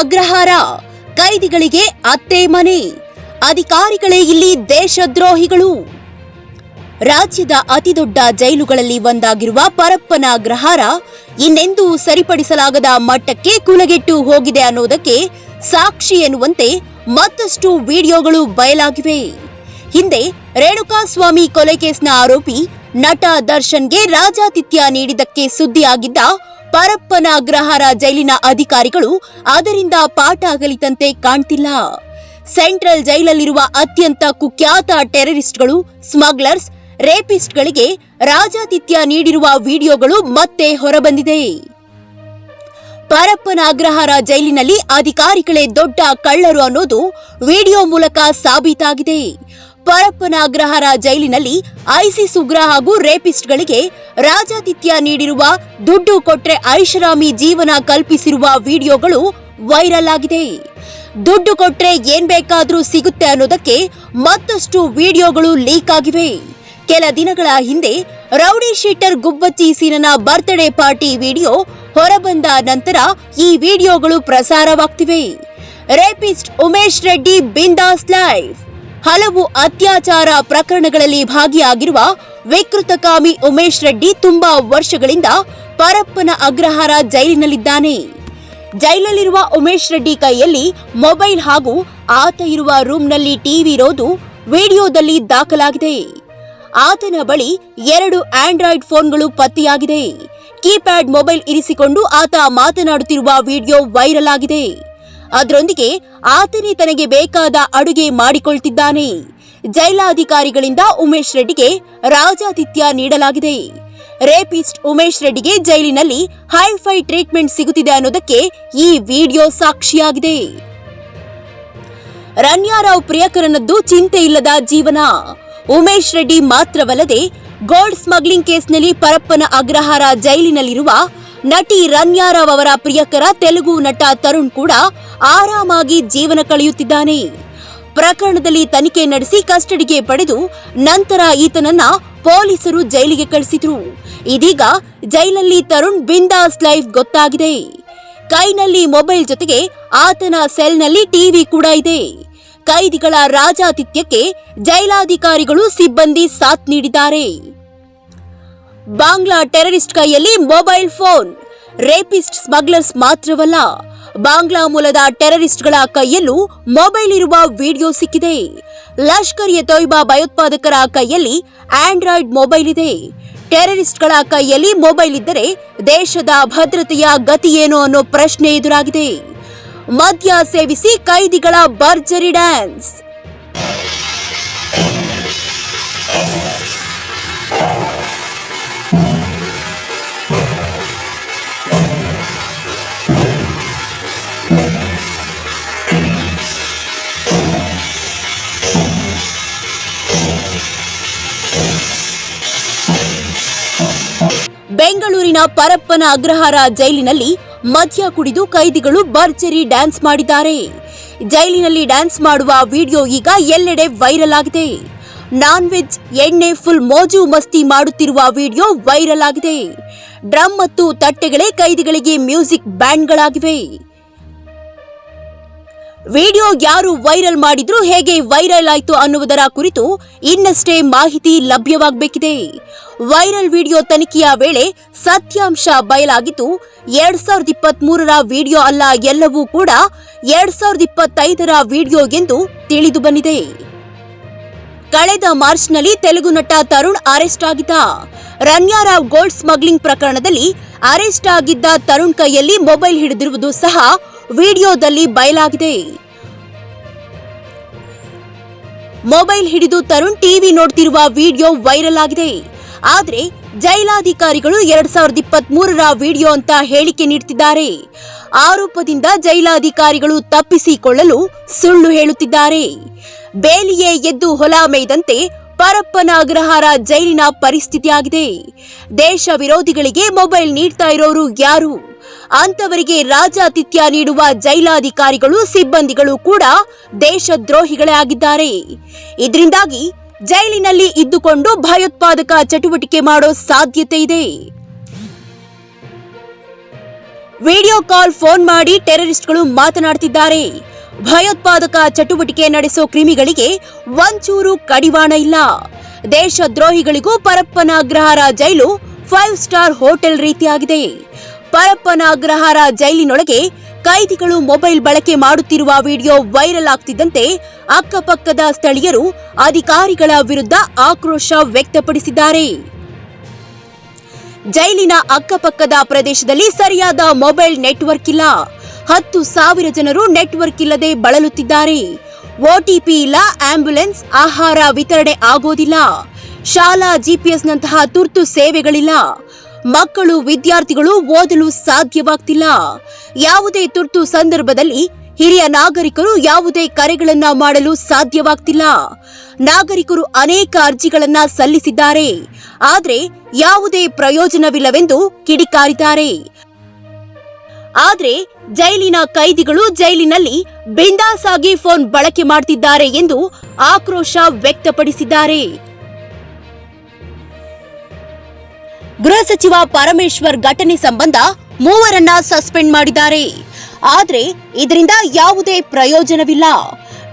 ಅಗ್ರಹಾರ. ಕೈದಿಗಳಿಗೆ ಅತ್ತೆ ಮನೆ. ಅಧಿಕಾರಿಗಳೇ ಇಲ್ಲಿ ದೇಶದ್ರೋಹಿಗಳು. ರಾಜ್ಯದ ಅತಿದೊಡ್ಡ ಜೈಲುಗಳಲ್ಲಿ ಒಂದಾಗಿರುವ ಪರಪ್ಪನ ಅಗ್ರಹಾರ ಇನ್ನೆಂದೂ ಸರಿಪಡಿಸಲಾಗದ ಮಟ್ಟಕ್ಕೆ ಕುಲಗೆಟ್ಟು ಹೋಗಿದೆ ಅನ್ನೋದಕ್ಕೆ ಸಾಕ್ಷಿ ಎನ್ನುವಂತೆ ಮತ್ತಷ್ಟು ವಿಡಿಯೋಗಳು ಬಯಲಾಗಿವೆ. ಹಿಂದೆ ರೇಣುಕಾಸ್ವಾಮಿ ಕೊಲೆ ಕೇಸ್ನ ಆರೋಪಿ ನಟ ದರ್ಶನ್ಗೆ ರಾಜಾತಿಥ್ಯ ನೀಡಿದ್ದಕ್ಕೆ ಸುದ್ದಿಯಾಗಿದ್ದ ಪರಪ್ಪನ ಅಗ್ರಹಾರ ಜೈಲಿನ ಅಧಿಕಾರಿಗಳು ಅದರಿಂದ ಪಾಠ ಆಗಲಿದಂತೆ ಕಾಣ್ತಿಲ್ಲ. ಸೆಂಟ್ರಲ್ ಜೈಲಲ್ಲಿರುವ ಅತ್ಯಂತ ಕುಖ್ಯಾತ ಟೆರರಿಸ್ಟ್ಗಳು, ಸ್ಮಗ್ಲರ್ಸ್, ರೇಪಿಸ್ಟ್ಗಳಿಗೆ ರಾಜಾತಿಥ್ಯ ನೀಡಿರುವ ವಿಡಿಯೋಗಳು ಮತ್ತೆ ಹೊರಬಂದಿದೆ. ಪರಪ್ಪನ ಅಗ್ರಹಾರ ಜೈಲಿನಲ್ಲಿ ಅಧಿಕಾರಿಗಳೇ ದೊಡ್ಡ ಕಳ್ಳರು ಅನ್ನೋದು ವಿಡಿಯೋ ಮೂಲಕ ಸಾಬೀತಾಗಿದೆ. ಪರಪ್ಪನ ಅಗ್ರಹಾರ ಜೈಲಿನಲ್ಲಿ ಐಸಿಸ್ ಉಗ್ರ ಹಾಗೂ ರೇಪಿಸ್ಟ್ಗಳಿಗೆ ರಾಜಾತಿಥ್ಯ ನೀಡಿರುವ ದುಡ್ಡು ಕೊಟ್ರೆ ಐಷಾರಾಮಿ ಜೀವನ ಕಲ್ಪಿಸಿರುವ ವಿಡಿಯೋಗಳು ವೈರಲ್ ಆಗಿದೆ. ದುಡ್ಡು ಕೊಟ್ರೆ ಏನ್ ಬೇಕಾದರೂ ಸಿಗುತ್ತೆ ಅನ್ನೋದಕ್ಕೆ ಮತ್ತಷ್ಟು ವಿಡಿಯೋಗಳು ಲೀಕ್ ಆಗಿವೆ. ಕೆಲ ದಿನಗಳ ಹಿಂದೆ ರೌಡಿ ಶೀಟರ್ ಗುಬ್ಬಚ್ಚಿ ಸೀನನ ಬರ್ತ್ಡೇ ಪಾರ್ಟಿ ವಿಡಿಯೋ ಹೊರಬಂದ ನಂತರ ಈ ವಿಡಿಯೋಗಳು ಪ್ರಸಾರವಾಗ್ತಿವೆ. ರೇಪಿಸ್ಟ್ ಉಮೇಶ್ ರೆಡ್ಡಿ ಬಿಂದಾಸ್ ಲೈಫ್. ಹಲವು ಅತ್ಯಾಚಾರ ಪ್ರಕರಣಗಳಲ್ಲಿ ಭಾಗಿಯಾಗಿರುವ ವಿಕೃತಕಾಮಿ ಉಮೇಶ್ ರೆಡ್ಡಿ ತುಂಬಾ ವರ್ಷಗಳಿಂದ ಪರಪ್ಪನ ಅಗ್ರಹಾರ ಜೈಲಿನಲ್ಲಿದ್ದಾನೆ. ಜೈಲಲ್ಲಿರುವ ಉಮೇಶ್ ರೆಡ್ಡಿ ಕೈಯಲ್ಲಿ ಮೊಬೈಲ್ ಹಾಗೂ ಆತ ಇರುವ ರೂಮ್ನಲ್ಲಿ ಟಿವಿ ಇರೋದು ವಿಡಿಯೋದಲ್ಲಿ ದಾಖಲಾಗಿದೆ. ಆತನ ಬಳಿ ಎರಡು ಆಂಡ್ರಾಯ್ಡ್ ಫೋನ್ಗಳು ಪತ್ತೆಯಾಗಿದೆ. ಕೀಪ್ಯಾಡ್ ಮೊಬೈಲ್ ಇರಿಸಿಕೊಂಡು ಆತ ಮಾತನಾಡುತ್ತಿರುವ ವಿಡಿಯೋ ವೈರಲ್ ಆಗಿದೆ. ಅದರೊಂದಿಗೆ ಆತನೇ ತನಗೆ ಬೇಕಾದ ಅಡುಗೆ ಮಾಡಿಕೊಳ್ತಿದ್ದಾನೆ. ಜೈಲಾಧಿಕಾರಿಗಳಿಂದ ಉಮೇಶ್ ರೆಡ್ಡಿಗೆ ರಾಜಾತಿಥ್ಯ ನೀಡಲಾಗಿದೆ. ರೇಪಿಸ್ಟ್ ಉಮೇಶ್ ರೆಡ್ಡಿಗೆ ಜೈಲಿನಲ್ಲಿ ಹೈಫೈ ಟ್ರೀಟ್ಮೆಂಟ್ ಸಿಗುತ್ತಿದೆ ಅನ್ನೋದಕ್ಕೆ ಈ ವಿಡಿಯೋ ಸಾಕ್ಷಿಯಾಗಿದೆ. ರನ್ಯಾರಾವ್ ಪ್ರಿಯಕರನದ್ದು ಚಿಂತೆ ಇಲ್ಲದ ಜೀವನ. ಉಮೇಶ್ ರೆಡ್ಡಿ ಮಾತ್ರವಲ್ಲದೆ ಗೋಲ್ಡ್ ಸ್ಮಗ್ಲಿಂಗ್ ಕೇಸ್ನಲ್ಲಿ ಪರಪ್ಪನ ಅಗ್ರಹಾರ ಜೈಲಿನಲ್ಲಿರುವ ನಟಿ ರನ್ಯಾರಾವ್ ಅವರ ಪ್ರಿಯಕರ ತೆಲುಗು ನಟ ತರುಣ್ ಕೂಡ ಆರಾಮಾಗಿ ಜೀವನ ಕಳೆಯುತ್ತಿದ್ದಾನೆ. ಪ್ರಕರಣದಲ್ಲಿ ತನಿಖೆ ನಡೆಸಿ ಕಸ್ಟಡಿಗೆ ಪಡೆದು ನಂತರ ಈತನನ್ನ ಪೊಲೀಸರು ಜೈಲಿಗೆ ಕಳಿಸಿದ್ರು. ಇದೀಗ ಜೈಲಲ್ಲಿ ತರುಣ್ ಬಿಂದಾಸ್ ಲೈಫ್ ಗೊತ್ತಾಗಿದೆ. ಕೈನಲ್ಲಿ ಮೊಬೈಲ್ ಜೊತೆಗೆ ಆತನ ಸೆಲ್ನಲ್ಲಿ ಟಿವಿ ಕೂಡ ಇದೆ. ಕೈದಿಗಳ ರಾಜಾತಿಥ್ಯಕ್ಕೆ ಜೈಲಾಧಿಕಾರಿಗಳು ಸಿಬ್ಬಂದಿ ಸಾಥ್ ನೀಡಿದ್ದಾರೆ. ಬಾಂಗ್ಲಾ ಟೆರರಿಸ್ಟ್ ಕೈಯಲ್ಲಿ ಮೊಬೈಲ್ ಫೋನ್. ರೇಪಿಸ್ಟ್ ಸ್ಮಗ್ಲರ್ಸ್ ಮಾತ್ರವಲ್ಲ ಬಾಂಗ್ಲಾ ಮೂಲದ ಟೆರರಿಸ್ಟ್ಗಳ ಕೈಯಲ್ಲೂ ಮೊಬೈಲ್ ಇರುವ ವಿಡಿಯೋ ಸಿಕ್ಕಿದೆ. ಲಷ್ಕರ್ ಎ ತೊಯ್ಬಾ ಭಯೋತ್ಪಾದಕರ ಕೈಯಲ್ಲಿ ಆಂಡ್ರಾಯ್ಡ್ ಮೊಬೈಲ್ ಇದೆ. ಟೆರರಿಸ್ಟ್ಗಳ ಕೈಯಲ್ಲಿ ಮೊಬೈಲ್ ಇದ್ದರೆ ದೇಶದ ಭದ್ರತೆಯ ಗತಿ ಏನು ಅನ್ನೋ ಪ್ರಶ್ನೆ ಎದುರಾಗಿದೆ. ಮದ್ಯ ಸೇವಿಸಿ ಕೈದಿಗಳ ಭರ್ಜರಿ ಡ್ಯಾನ್ಸ್. ಬೆಂಗಳೂರಿನ ಪರಪ್ಪನ ಅಗ್ರಹಾರ ಜೈಲಿನಲ್ಲಿ ಮದ್ಯ ಕುಡಿದು ಕೈದಿಗಳು ಭರ್ಜರಿ ಡ್ಯಾನ್ಸ್ ಮಾಡಿದ್ದಾರೆ. ಜೈಲಿನಲ್ಲಿ ಡ್ಯಾನ್ಸ್ ಮಾಡುವ ವಿಡಿಯೋ ಈಗ ಎಲ್ಲೆಡೆ ವೈರಲ್ ಆಗಿದೆ. ನಾನ್ ವೆಜ್ ಎಣ್ಣೆ ಫುಲ್ ಮೋಜು ಮಸ್ತಿ ಮಾಡುತ್ತಿರುವ ವಿಡಿಯೋ ವೈರಲ್ ಆಗಿದೆ. ಡ್ರಮ್ ಮತ್ತು ತಟ್ಟೆಗಳೇ ಕೈದಿಗಳಿಗೆ ಮ್ಯೂಸಿಕ್ ಬ್ಯಾಂಡ್ಗಳಾಗಿವೆ. ವಿಡಿಯೋ ಯಾರು ವೈರಲ್ ಮಾಡಿದ್ರು ಹೇಗೆ ವೈರಲ್ ಆಯ್ತು ಅನ್ನುವುದರ ಕುರಿತು ಇನ್ನಷ್ಟೇ ಮಾಹಿತಿ ಲಭ್ಯವಾಗಬೇಕಿದೆ. ವೈರಲ್ ವಿಡಿಯೋ ತನಿಖೆಯ ವೇಳೆ ಸತ್ಯಾಂಶ ಬಯಲಾಗಿದ್ದು ಎರಡ್ ಸಾವಿರದ ಇಪ್ಪತ್ತ್ ಮೂರರ ವಿಡಿಯೋ ಅಲ್ಲ, ಎಲ್ಲವೂ ಕೂಡ ಎರಡ್ ಸಾವಿರದ ಇಪ್ಪತ್ತೈದರ ವಿಡಿಯೋ ಎಂದು ತಿಳಿದು ಬಂದಿದೆ. ಕಳೆದ ಮಾರ್ಚ್ನಲ್ಲಿ ತೆಲುಗು ನಟ ತರುಣ್ ಅರೆಸ್ಟ್ ಆಗಿದ್ದ. ರನ್ಯಾರಾವ್ ಗೋಲ್ಡ್ ಸ್ಮಗ್ಲಿಂಗ್ ಪ್ರಕರಣದಲ್ಲಿ ಅರೆಸ್ಟ್ ಆಗಿದ್ದ ತರುಣ್ ಕೈಯಲ್ಲಿ ಮೊಬೈಲ್ ಹಿಡಿದಿರುವುದು ಸಹ ವಿಡಿಯೋದಲ್ಲಿ ಬಯಲಾಗಿದೆ. ಮೊಬೈಲ್ ಹಿಡಿದು ತರುಣ್ ಟಿವಿ ನೋಡ್ತಿರುವ ವಿಡಿಯೋ ವೈರಲ್ ಆಗಿದೆ. ಆದರೆ ಜೈಲಾಧಿಕಾರಿಗಳು ಎರಡ್ ಸಾವಿರದ ಇಪ್ಪತ್ತ್ ಮೂರರ ವಿಡಿಯೋ ಅಂತ ಹೇಳಿಕೆ ನೀಡುತ್ತಿದ್ದಾರೆ ಆರೋಪದಿಂದ ಜೈಲಾಧಿಕಾರಿಗಳು ತಪ್ಪಿಸಿಕೊಳ್ಳಲು ಸುಳ್ಳು ಹೇಳುತ್ತಿದ್ದಾರೆ. ಬೇಲಿಯೇ ಎದ್ದು ಹೊಲ ಮೇಯ್ದಂತೆ ಪರಪ್ಪನ ಅಗ್ರಹಾರ ಜೈಲಿನ ಪರಿಸ್ಥಿತಿಯಾಗಿದೆ ದೇಶ ವಿರೋಧಿಗಳಿಗೆ ಮೊಬೈಲ್ ನೀಡ್ತಾ ಇರೋರು ಯಾರು? ಅಂತವರಿಗೆ ರಾಜಾತಿಥ್ಯ ನೀಡುವ ಜೈಲಾಧಿಕಾರಿಗಳು, ಸಿಬ್ಬಂದಿಗಳು ಕೂಡ ದೇಶದ್ರೋಹಿಗಳೇ ಆಗಿದ್ದಾರೆ. ಇದರಿಂದಾಗಿ ಜೈಲಿನಲ್ಲಿ ಇದ್ದುಕೊಂಡು ಭಯೋತ್ಪಾದಕ ಚಟುವಟಿಕೆ ಮಾಡೋ ಸಾಧ್ಯತೆ ಇದೆ. ವಿಡಿಯೋ ಕಾಲ್ ಫೋನ್ ಮಾಡಿ ಟೆರರಿಸ್ಟ್ಗಳು ಮಾತನಾಡುತ್ತಿದ್ದಾರೆ ಭಯೋತ್ಪಾದಕ ಚಟುವಟಿಕೆ ನಡೆಸೋ ಕ್ರಿಮಿಗಳಿಗೆ ಒಂಚೂರು ಕಡಿವಾಣ ಇಲ್ಲ. ದೇಶದ್ರೋಹಿಗಳಿಗೂ Parappana Agrahara jail five star hotel ರೀತಿಯಾಗಿದೆ. ಪರಪ್ಪನಾಗ್ರಹಾರ ಜೈಲಿನೊಳಗೆ ಕೈದಿಗಳು ಮೊಬೈಲ್ ಬಳಕೆ ಮಾಡುತ್ತಿರುವ ವಿಡಿಯೋ ವೈರಲ್ ಆಗ್ತಿದ್ದಂತೆ ಅಕ್ಕಪಕ್ಕದ ಸ್ಥಳೀಯರು ಅಧಿಕಾರಿಗಳ ವಿರುದ್ಧ ಆಕ್ರೋಶ ವ್ಯಕ್ತಪಡಿಸಿದ್ದಾರೆ. ಜೈಲಿನ ಅಕ್ಕಪಕ್ಕದ ಪ್ರದೇಶದಲ್ಲಿ ಸರಿಯಾದ ಮೊಬೈಲ್ ನೆಟ್ವರ್ಕ್ ಇಲ್ಲ. ಹತ್ತು ಸಾವಿರ ಜನರು ನೆಟ್ವರ್ಕ್ ಇಲ್ಲದೆ ಬಳಲುತ್ತಿದ್ದಾರೆ. ಓಟಿಪಿ ಇಲ್ಲ, ಆಂಬ್ಯುಲೆನ್ಸ್, ಆಹಾರ ವಿತರಣೆ ಆಗೋದಿಲ್ಲ. ಶಾಲಾ ಜಿಪಿಎಸ್ನಂತಹ ತುರ್ತು ಸೇವೆಗಳಿಲ್ಲ. ಮಕ್ಕಳು, ವಿದ್ಯಾರ್ಥಿಗಳು ಓದಲು ಸಾಧ್ಯವಾಗ್ತಿಲ್ಲ. ಯಾವುದೇ ತುರ್ತು ಸಂದರ್ಭದಲ್ಲಿ ಹಿರಿಯ ನಾಗರಿಕರು ಯಾವುದೇ ಕರೆಗಳನ್ನ ಮಾಡಲು ಸಾಧ್ಯವಾಗ್ತಿಲ್ಲ. ನಾಗರಿಕರು ಅನೇಕ ಅರ್ಜಿಗಳನ್ನ ಸಲ್ಲಿಸಿದ್ದಾರೆ. ಆದರೆ ಯಾವುದೇ ಪ್ರಯೋಜನವಿಲ್ಲವೆಂದು ಕಿಡಿಕಾರಿದ್ದಾರೆ. ಆದರೆ ಜೈಲಿನ ಕೈದಿಗಳು ಜೈಲಿನಲ್ಲಿ ಬಿಂದಾಸಾಗಿ ಫೋನ್ ಬಳಕೆ ಮಾಡ್ತಿದ್ದಾರೆ ಎಂದು ಆಕ್ರೋಶ ವ್ಯಕ್ತಪಡಿಸಿದ್ದಾರೆ. ಗೃಹ ಸಚಿವ ಪರಮೇಶ್ವರ್ ಘಟನೆ ಸಂಬಂಧ ಮೂವರನ್ನ ಸಸ್ಪೆಂಡ್ ಮಾಡಿದ್ದಾರೆ. ಆದರೆ ಇದರಿಂದ ಯಾವುದೇ ಪ್ರಯೋಜನವಿಲ್ಲ.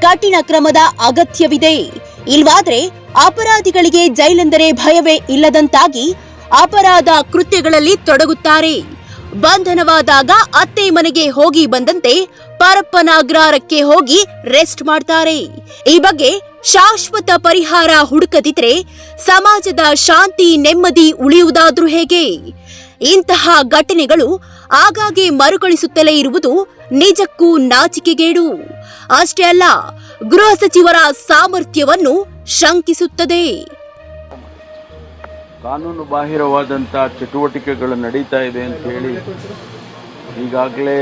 ಕಠಿಣ ಕ್ರಮದ ಅಗತ್ಯವಿದೆ. ಇಲ್ವಾದ್ರೆ ಅಪರಾಧಿಗಳಿಗೆ ಜೈಲೆಂದರೆ ಭಯವೇ ಇಲ್ಲದಂತಾಗಿ ಅಪರಾಧ ಕೃತ್ಯಗಳಲ್ಲಿ ತೊಡಗುತ್ತಾರೆ. ಬಂಧನವಾದಾಗ ಅತ್ತೆ ಮನೆಗೆ ಹೋಗಿ ಬಂದಂತೆ ಪರಪ್ಪನಾಗ್ರಹಾರಕ್ಕೆ ಹೋಗಿ ರೆಸ್ಟ್ ಮಾಡ್ತಾರೆ. ಈ ಬಗ್ಗೆ ಶಾಶ್ವತ ಪರಿಹಾರ ಹುಡುಕದಿದ್ರೆ ಸಮಾಜದ ಶಾಂತಿ, ನೆಮ್ಮದಿ ಉಳಿಯುವುದಾದ್ರೂ ಹೇಗೆ? ಇಂತಹ ಘಟನೆಗಳು ಆಗಾಗ್ಗೆ ಮರುಕಳಿಸುತ್ತಲೇ ಇರುವುದು ನಿಜಕ್ಕೂ ನಾಚಿಕೆಗೇಡು. ಅಷ್ಟೇ ಅಲ್ಲ, ಗೃಹ ಸಚಿವರ ಸಾಮರ್ಥ್ಯವನ್ನು ಶಂಕಿಸುತ್ತದೆ. ಕಾನೂನು ಬಾಹಿರವಾದಂಥ ಚಟುವಟಿಕೆಗಳು ನಡೀತಾ ಇದೆ ಅಂತ ಹೇಳಿ ಈಗಾಗಲೇ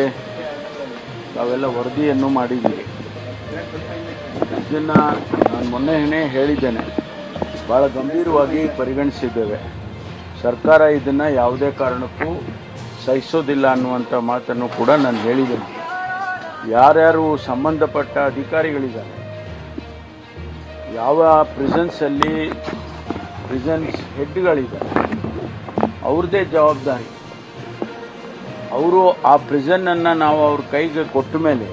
ತಾವೆಲ್ಲ ವರದಿಯನ್ನು ಮಾಡಿದ್ದೀರಿ. ಇದನ್ನು ನಾನು ಮೊನ್ನೆನೇ ಹೇಳಿದ್ದೇನೆ. ಭಾಳ ಗಂಭೀರವಾಗಿ ಪರಿಗಣಿಸಿದ್ದೇವೆ. ಸರ್ಕಾರ ಇದನ್ನು ಯಾವುದೇ ಕಾರಣಕ್ಕೂ ಸಹಿಸೋದಿಲ್ಲ ಅನ್ನುವಂಥ ಮಾತನ್ನು ಕೂಡ ನಾನು ಹೇಳಿದ್ದೇನೆ. ಯಾರ್ಯಾರು ಸಂಬಂಧಪಟ್ಟ ಅಧಿಕಾರಿಗಳಿದ್ದಾರೆ, ಯಾವ ಪ್ರಿಸನ್ಸಲ್ಲಿ ಪ್ರಿಸನ್ಸ್ ಹೆಡ್ಗಳಿದ್ದಾರೆ ಅವ್ರದ್ದೇ ಜವಾಬ್ದಾರಿ. ಅವರು ಆ ಪ್ರಿಸನ್ನನ್ನು ನಾವು ಅವ್ರ ಕೈಗೆ ಕೊಟ್ಟ ಮೇಲೆ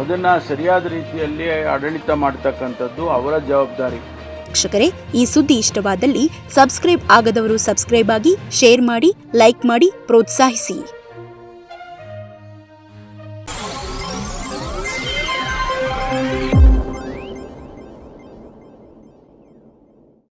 ಅದನ್ನು ಸರಿಯಾದ ರೀತಿಯಲ್ಲಿ ಆಡಳಿತ ಮಾಡತಕ್ಕಂಥದ್ದು ಅವರ ಜವಾಬ್ದಾರಿ. ಶಿಕ್ಷಕರೇ ಈ ಸುದ್ದಿ ಇಷ್ಟವಾದಲ್ಲಿ ಸಬ್ಸ್ಕ್ರೈಬ್ ಆಗದವರು ಸಬ್ಸ್ಕ್ರೈಬ್ ಆಗಿ, ಶೇರ್ ಮಾಡಿ, ಲೈಕ್ ಮಾಡಿ, ಪ್ರೋತ್ಸಾಹಿಸಿ.